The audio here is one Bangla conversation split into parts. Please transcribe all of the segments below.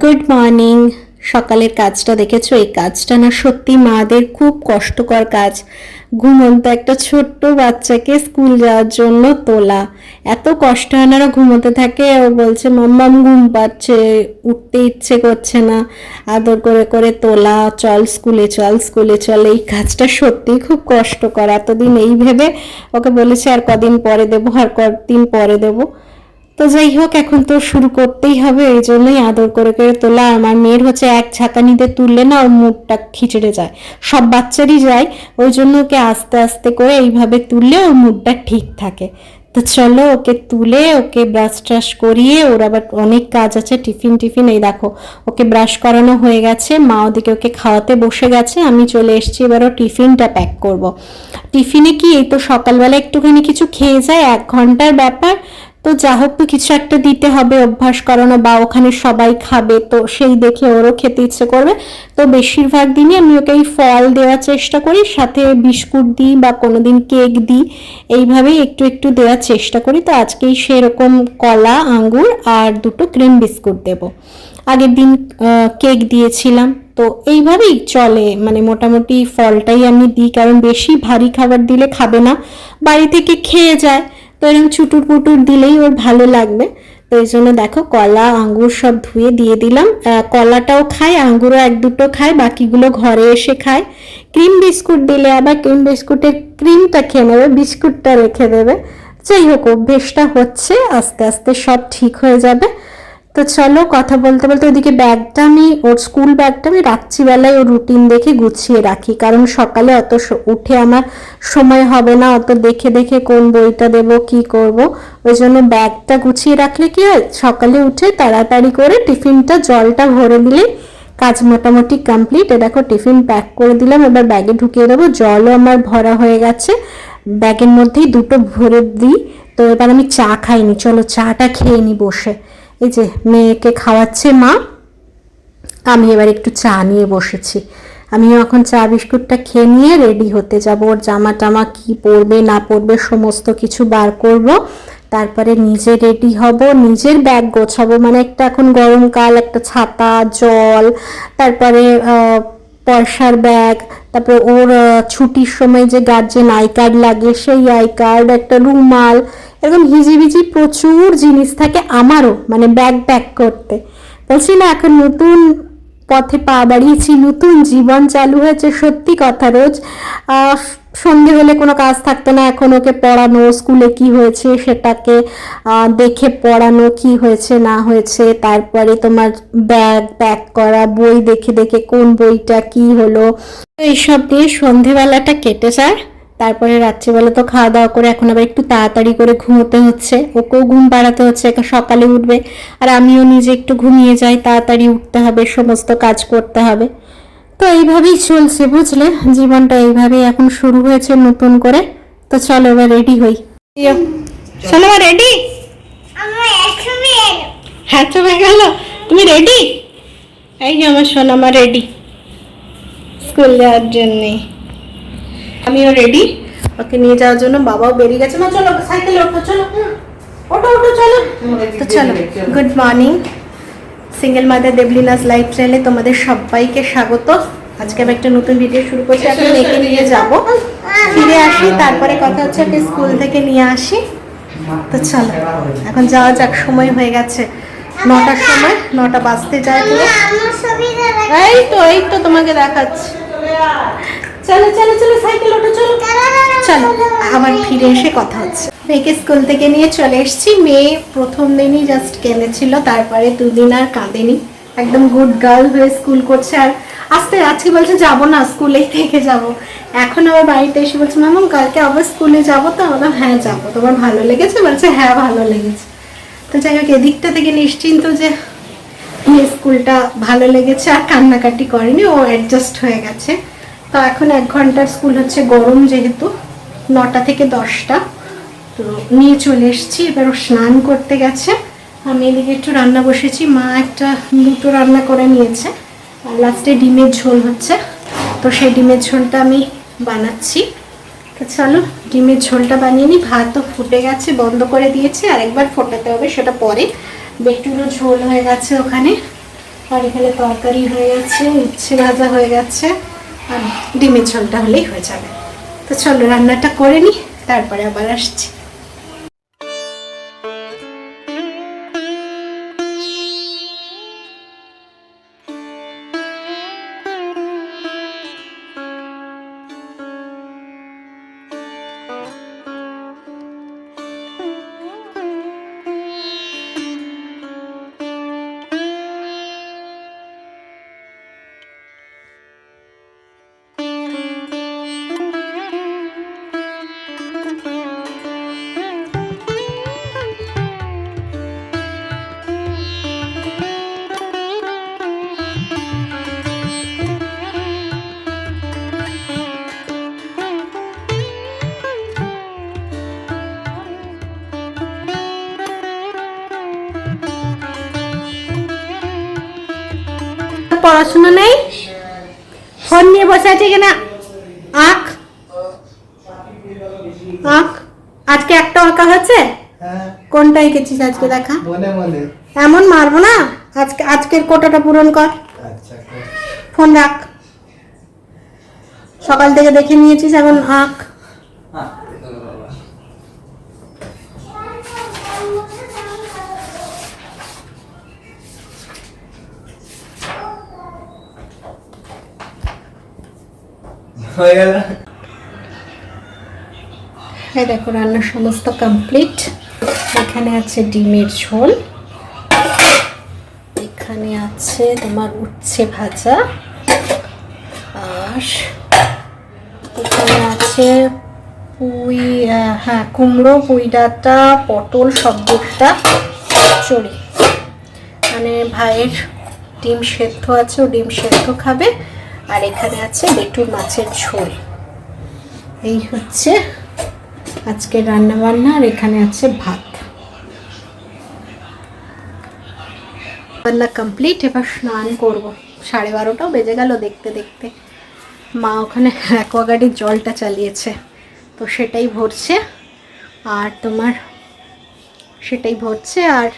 গুড মর্নিং সকালের কাজটা দেখেছ? এই কাজটা না সত্যি মাদের খুব কষ্টকর কাজ। ঘুমন্ত একটা ছোট্ট বাচ্চাকে স্কুল যাওয়ার জন্য তোলা। এত কষ্ট হয় না ঘুমোতে থাকে? ও বলছে মাম্মাম ঘুম পাচ্ছে, উঠতে ইচ্ছে করছে না। আদর করে করে তোলা, চল স্কুলে চল স্কুলে, চল। এই কাজটা সত্যিই খুব কষ্ট কষ্টকর। এতদিন এই ভেবে ওকে বলেছে, আর কদিন পরে দেবো, আর কদিন পরে দেবো। তো যাই হোক, এখন তো শুরু করতেই হবে, এই জন্যই আদর করে করে তোলা। আমার মেয়ের হচ্ছে এক ছাতানিতে তুললে না ওর মুখটা খিচড়ে যায়, সব বাচ্চারই যায়। ওই জন্য ওকে আস্তে আস্তে করে এইভাবে তুললে ওর মুখটা ঠিক থাকে। তো চলো, ওকে তুলে ওকে ব্রাশ ট্রাশ করিয়ে, ওর আবার অনেক কাজ আছে, টিফিন টিফিন, এই দেখো, ওকে ব্রাশ করানো হয়ে গেছে। মা ওদিকে ওকে খাওয়াতে বসে গেছে, আমি চলে এসেছি, এবার ও টিফিনটা প্যাক করব। টিফিনে কি, এই তো সকালবেলা একটুখানি কিছু খেয়ে যায়, এক ঘণ্টার ব্যাপার। তো যা হোক তো কিছু একটা দিতে হবে, অভ্যাস করানো বা ওখানে সবাই খাবে, তো সেই দেখে ওরও খেতে ইচ্ছে করবে। তো বেশিরভাগ দিনই আমি ওকে এই ফল দেওয়ার চেষ্টা করি, সাথে বিস্কুট দিই বা কোনো দিন কেক দিই, এইভাবেই একটু একটু দেওয়ার চেষ্টা করি। তো আজকেই সেরকম কলা, আঙ্গুর আর দুটো ক্রিম বিস্কুট দেবো। আগের দিন কেক দিয়েছিলাম, তো এইভাবেই চলে। মানে মোটামুটি ফলটাই আমি দিই, কারণ বেশি ভারী খাবার দিলে খাবে না, বাড়ি থেকে খেয়ে যায়। তো এরকম ছুটুর পুটুর দিলেই ওর ভালো লাগবে। তো এই জন্য দেখো কলা, আঙ্গুর সব ধুয়ে দিয়ে দিলাম। কলাটাও খায়, আঙ্গুরও এক দুটো খায়, বাকিগুলো ঘরে এসে খায়। ক্রিম বিস্কুট দিলে আবার ক্রিম বিস্কুটের ক্রিমটা খেয়ে নেবে, বিস্কুটটা রেখে দেবে। যাই হোক, অভ্যেসটা হচ্ছে, আস্তে আস্তে সব ঠিক হয়ে যাবে। তো চলো কথা বলতে বলতে ওদিকে ব্যাগটা আমি, ওর স্কুল ব্যাগটা আমি রাত্রিবেলায় ওর রুটিন দেখে গুছিয়ে রাখি। কারণ সকালে অত উঠে আমার সময় হবে না, অত দেখে দেখে কোন বইটা দেব, কি করব। ওই জন্য ব্যাগটা গুছিয়ে রাখলে কি হয়, সকালে উঠে তাড়াতাড়ি করে টিফিনটা, জলটা ভরে দিলে কাজ মোটামুটি কমপ্লিট এ দেখো, টিফিন প্যাক করে দিলাম, এবার ব্যাগে ঢুকিয়ে দেবো। জলও আমার ভরা হয়ে গেছে। ব্যাগের মধ্যেই দুটো ভরে দিই। তো এবার আমি চা খাইনি, চলো চাটা খেয়ে নি বসে। এই যে মেয়েকে খাওয়াচ্ছে মা, আমি এবার একটু চা নিয়ে বসেছি। আমিও এখন চা বিস্কুটটা খেয়ে নিয়ে রেডি হতে যাব। ওর জামা টামা কি পরবে, না পরবে, সমস্ত কিছু বার করব। তারপরে নিজে রেডি হব, নিজের ব্যাগ গোছাবো। মানে একটা এখন গরমকাল একটা ছাতা, জল, তারপরে পয়সার ব্যাগ তারপরে ওর ছুটির সময় যে গার্জেন আই কার্ড লাগে, সেই আই কার্ড একটা রুমাল এরকম হিজিবিজি প্রচুর জিনিস থাকে আমারও মানে ব্যাগ প্যাক করতে। বলছি না, এখন নতুন পথে পা বাড়িয়েছি, নতুন জীবন চালু হয়েছে, সত্যি কথা রোজ সন্ধে হলে কোনো কাজ থাকতো না, এখন ওকে পড়ানো, স্কুলে কি হয়েছে সেটাকে দেখে পড়ানো, কি হয়েছে, না হয়েছে, তারপরে তোমার ব্যাগ প্যাক করা, বই দেখে দেখে কোন বইটা কি হলো। এইসব দিয়ে সন্ধেবেলাটা কেটে যায়। তারপরে রাত্রিবেলা তো খাওয়া দাওয়া করে এখন আবার একটু তাড়াতাড়ি করে ঘুমোতে হচ্ছে। ওকেও ঘুম পাড়াতে হচ্ছে সকালে উঠবে। আর আমিও নিজে একটু ঘুমিয়ে যাই, তাড়াতাড়ি উঠতে হবে, সমস্ত কাজ করতে হবে। তো এইভাবেই চলছে, বুঝলে? জীবনটা এইভাবেই এখন শুরু হয়েছে নতুন করে। তো চলো এবার রেডি হই। চলো রেডি হ্যাঁ হয়ে গেল। তুমি রেডি এই যে আমার সোনা আমার রেডি স্কুল যাওয়ার জন্যে। আমিও রেডি ওকে নিয়ে যাওয়ার জন্য বাবাও বেরিয়ে গেছে। মা চলো সাইকেলে ওঠো চলো। ওঠো ওঠো চলো। তো চলো good morning single mother Debalina's life স্টাইলে তোমাদের সবাইকে স্বাগত। আজকে আমি একটা নতুন ভিডিও শুরু করছি। এখন মেয়েকে নিয়ে যাব। ফিরে আসি তারপরে কথা হচ্ছে ওকে স্কুল থেকে নিয়ে আসি। তো চলো এখন যাওয়া যাক সময় হয়ে গেছে। নটার সময় নটা বাজতে যায় এই তো এই তো তোমাকে দেখাচ্ছি। চলো চলো চলো সাইকেল ওঠো চলো। চলো আবার ফিরে এসে কথা হচ্ছে। মেয়েকে স্কুল থেকে নিয়ে চলে এসেছি। মেয়ে প্রথম দিনই জাস্ট কেঁদেছিল তারপরে দুদিন আর কাঁদেনি। একদম গুড গার্ল হয়ে স্কুল করছে আর আস্তে আজকে বলছে যাব না স্কুলেই থেকে যাব। এখন আবার বাড়িতে এসে বলছে ম্যাম কালকে আবার স্কুলে যাব তো? আমরা হ্যাঁ যাব। তোমার ভালো লেগেছে? বলছে হ্যাঁ ভালো লেগেছে। তো যাই হোক এদিকটা থেকে নিশ্চিন্ত যে স্কুলটা ভালো লেগেছে আর কান্নাকাটি করেনি ও অ্যাডজাস্ট হয়ে গেছে। তো এখন এক ঘণ্টার স্কুল হচ্ছে গরম যেহেতু, নটা থেকে দশটা। তো নিয়ে চলে এসেছি, এবার ও স্নান করতে গেছে। আমি এদিকে একটু রান্না বসেছি, মা একটা দুটো রান্না করে নিয়েছে। আর লাস্টে ডিমের ঝোল হচ্ছে। তো সেই ডিমের ঝোলটা আমি বানাচ্ছি। তো চলো, ডিমের ঝোলটা বানিয়ে নিই। ভাতও ফুটে গেছে, বন্ধ করে দিয়েছি। আর একবার ফোটাতে হবে, সেটা পরে। বেটুরও ঝোল হয়ে গেছে ওখানে। আর এখানে তরকারি হয়ে গেছে, উচ্ছে ভাজা হয়ে গেছে। ডিমের ঝোলটা হলেই হয়ে যাবে। তো চলো রান্নাটা করে নিই তারপরে আবার আসছি। পড়াশোনা নেই? ফোন নিয়ে বসে আছে কিনা? আঁক। আঁক। আজকে একটা আঁকা হচ্ছে? হ্যাঁ। কোনটা এঁকেছিস আজকে দেখা? মনে মনে। এমন মারবো না? আজকে আজকের কোটাটা পূরণ কর। আচ্ছা ফোন রাখ। সকাল থেকে দেখে নিয়েছিস এখন আঁক। হয়ে গেল। এই দেখো, রান্নার সমস্ত কমপ্লিট এখানে আছে ডিমের ঝোল। এখানে আছে তোমার উচ্ছে ভাজা। আর এখানে আছে পুঁই হ্যাঁ কুমড়ো, পুঁই ডাঁটা, পটল সবজিটা চড়ি। মানে ভাইয়ের ডিম সেদ্ধ আছে, ও ডিম সেদ্ধ খাবে। আর এখানে আছে বেটুর মাছের ঝোল। এই হচ্ছে আজকে রান্না বান্না আর এখানে আছে ভাত। রান্না কমপ্লিট এবার স্নান করব। সাড়ে বারোটাও বেজে গেল দেখতে দেখতে। মা ওখানে অ্যাকোয়াগার্ডের জলটা চালিয়েছে, তো সেটাই ভরছে। আর তোমার সেটাই ভরছে, আর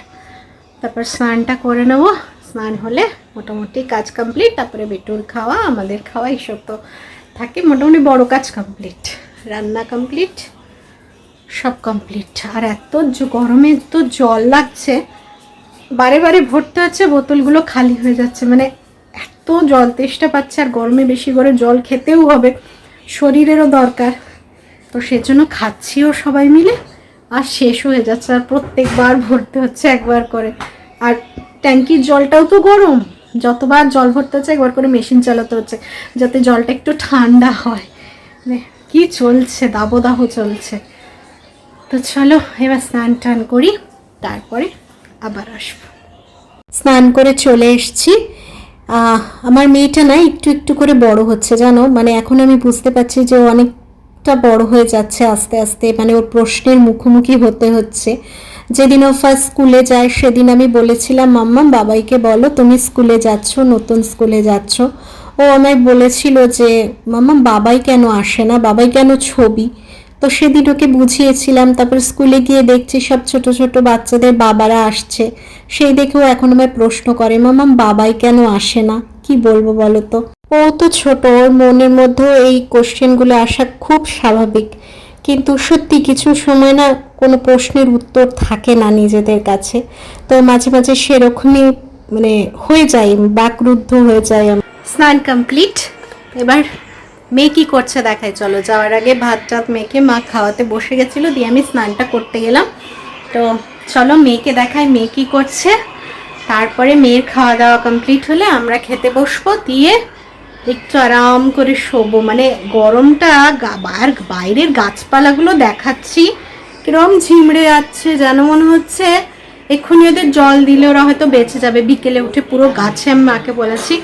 তারপর স্নানটা করে নেব। স্নান হলে মোটামুটি কাজ কমপ্লিট তারপরে বেটুর খাওয়া, আমাদের খাওয়া, এইসব তো থাকে। মোটামুটি বড় কাজ কমপ্লিট রান্না কমপ্লিট সব কমপ্লিট আর এত গরমে তো জল লাগছে, বারে বারে ভরতে হচ্ছে, বোতলগুলো খালি হয়ে যাচ্ছে। মানে এত জল, তেষ্টা পাচ্ছে, আর গরমে বেশি করে জল খেতেও হবে, শরীরেরও দরকার। তো সেজন্য খাচ্ছিও সবাই মিলে, আর শেষ হয়ে যাচ্ছে, আর প্রত্যেকবার ভরতে হচ্ছে একবার করে। আর ট্যাঙ্কির জলটাও তো গরম। যতবার জল ভরতে হচ্ছে, একবার করে মেশিন চালাতে হচ্ছে, যাতে জলটা একটু ঠান্ডা হয়। কি চলছে? দাবদাহ চলছে। তো চলো, এবার স্নান টান করি, তারপরে আবার আসব। স্নান করে চলে এসছি। আমার মেয়েটা না একটু একটু করে বড় হচ্ছে, জানো? মানে এখন আমি বুঝতে পারছি যে অনেকটা বড় হয়ে যাচ্ছে আস্তে আস্তে মানে ওর প্রশ্নের মুখোমুখি হতে হচ্ছে। যেদিন ও ফার্স্ট স্কুলে যায়, সেদিন আমি বলেছিলাম, মাম্মা, বাবাইকে বলো, তুমি স্কুলে যাচ্ছ, নতুন স্কুলে যাচ্ছ? ও আমায় বলেছিল যে, মাম্মা, বাবাই কেন আসে না? বাবাই কেন ছবি? তো সেদিন ওকে বুঝিয়েছিলাম, তারপর স্কুলে গিয়ে দেখছি সব ছোট ছোট বাচ্চাদের বাবারা আসছে। সেই দেখেও এখন আমায় প্রশ্ন করে, মামাম, বাবাই কেন আসে না? কি বলব বলো তো? ও তো ছোট, ওর মনের মধ্যেও এই কোশ্চেনগুলো আসা খুব স্বাভাবিক। কিন্তু সত্যি কিছু সময় না কোনো প্রশ্নের উত্তর থাকে না নিজেদের কাছে। তো মাঝে মাঝে সেরকমই মানে হয়ে যায়, বাকরুদ্ধ হয়ে যায়। স্নান কমপ্লিট এবার মেয়ে কি করছে দেখাই চলো যাওয়ার আগে ভাত টাত মেয়েকে মা খাওয়াতে বসে গেছিল, দিয়ে আমি স্নানটা করতে গেলাম। তো চলো মেয়েকে দেখাই, মেয়ে কি করছে। তারপরে মেয়ের খাওয়া দাওয়া কমপ্লিট হলে আমরা খেতে বসবো, দিয়ে একটু আরাম করে শোবো। মানে গরমটা আর বাইরের গাছপালাগুলো দেখাচ্ছি। কিরম ঝিমড়ে যাচ্ছে যেন মনে হচ্ছে। এক্ষুনি ওদের জল দিলে ওরা হয়তো বেঁচে যাবে। বিকেলে উঠে পুরো গাছে আমি মাকে বলেছি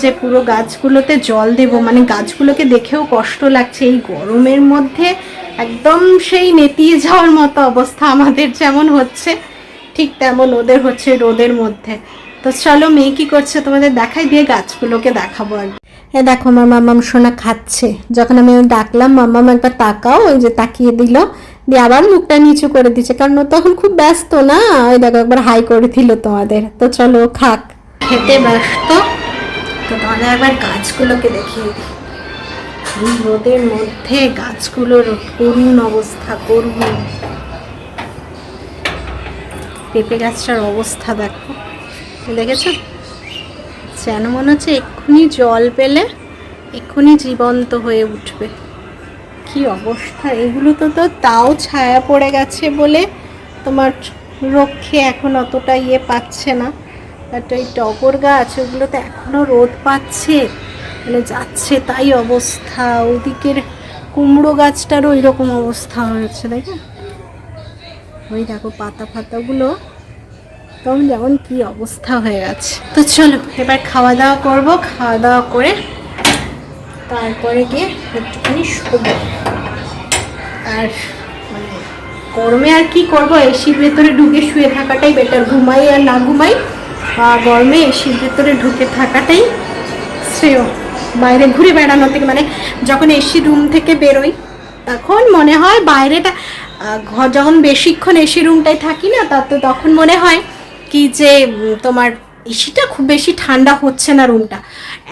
যে পুরো গাছগুলোতে জল দেব। মানে গাছগুলোকে দেখেও কষ্ট লাগছে। এই গরমের মধ্যে একদম সেই নেতিয়ে যাওয়ার মতো অবস্থা আমাদের যেমন হচ্ছে, ঠিক তেমন ওদের হচ্ছে রোদের মধ্যে। তো চলো মেয়ে কি করছে তোমাদের দেখাই, দিয়ে গাছগুলোকে দেখাবো আর এ দেখো আমার মামাম সোনা খাচ্ছে। যখন আমি ডাকলাম, মামাম একবার তাকাও, ওই যে তাকিয়ে দিল। দিয়ে আবার মুখটা নিচু করে দিচ্ছে, কারণ ও তখন খুব ব্যস্ত না? ওই দেখো একবার হাই করে দিল তোমাদের। তো চলো খাক। খেতে ব্যস্ত, তো তোমাদের একবার গাছগুলোকে দেখিয়ে দিই। রোদের মধ্যে গাছগুলোর করুণ অবস্থা, করুণ। পেঁপে গাছটার অবস্থা দেখো। দেখেছ? যেন মনে হচ্ছে এক্ষুনি জল পেলে এক্ষুনি জীবন্ত হয়ে উঠবে। কি অবস্থা? এগুলো তো তো তাও ছায়া পড়ে গেছে বলে তোমার রক্ষে এখন অতটা ইয়ে পাচ্ছে না। বাট ওই টগর গাছ, ওগুলো তো এখনও রোদ পাচ্ছে মানে যাচ্ছে তাই অবস্থা। ওদিকের কুমড়ো গাছটারও ওই রকম অবস্থা হয়েছে দেখো ওই দেখো পাতা ফাতাগুলো তখন যেমন কি অবস্থা হয়ে গেছে। তো চলো, এবার খাওয়া দাওয়া করব। খাওয়া দাওয়া করে তারপরে গিয়ে একটুখানি শোবো। আর মানে গরমে আর কি করব? এসির ভেতরে ঢুকে শুয়ে থাকাটাই বেটার ঘুমাই আর না ঘুমাই আর গরমে এসির ভেতরে ঢুকে থাকাটাই শ্রেয়। বাইরে ঘুরে বেড়ানো থেকে মানে যখন এসি রুম থেকে বেরোই, তখন মনে হয় বাইরেটা যখন বেশিক্ষণ এসি রুমটায় থাকি না, তা তো তখন মনে হয় কি যে তোমার এসিটা খুব বেশি ঠান্ডা হচ্ছে না রুমটা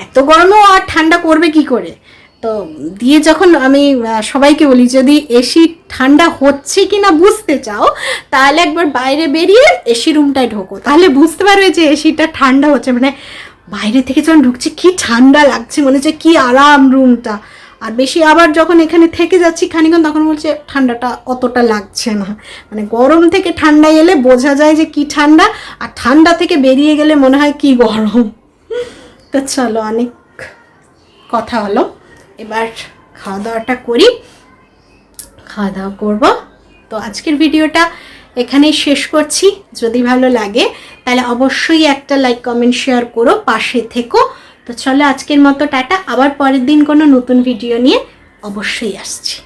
এত গরমেও আর ঠান্ডা করবে কি করে? তো দিয়ে যখন আমি সবাইকে বলি, যদি এসি ঠান্ডা হচ্ছে কি না বুঝতে চাও, তাহলে একবার বাইরে বেরিয়ে এসি রুমটায় ঢোকো। তাহলে বুঝতে পারবে যে এসিটা ঠান্ডা হচ্ছে। মানে বাইরে থেকে যখন ঢুকছি, কি ঠান্ডা লাগছে, মনে হচ্ছে কি আরাম রুমটা আর বেশি আবার যখন এখানে থেকে যাচ্ছি খানিক্ষণ তখন বলছে, ঠান্ডাটা অতটা লাগছে না। মানে গরম থেকে ঠান্ডা এলে বোঝা যায় যে কি ঠান্ডা, আর ঠান্ডা থেকে বেরিয়ে গেলে মনে হয় কি গরম। তো চলো অনেক কথা হলো। এবার খাওয়া দাওয়াটা করি। খাওয়া দাওয়া করব। তো আজকের ভিডিওটা এখানেই শেষ করছি। যদি ভালো লাগে, তাহলে অবশ্যই একটা লাইক, কমেন্ট, শেয়ার করো, পাশে থেকো। তো চলো আজকের মতো টাটা। আবার পরের দিন কোনো নতুন ভিডিও নিয়ে অবশ্যই আসছি।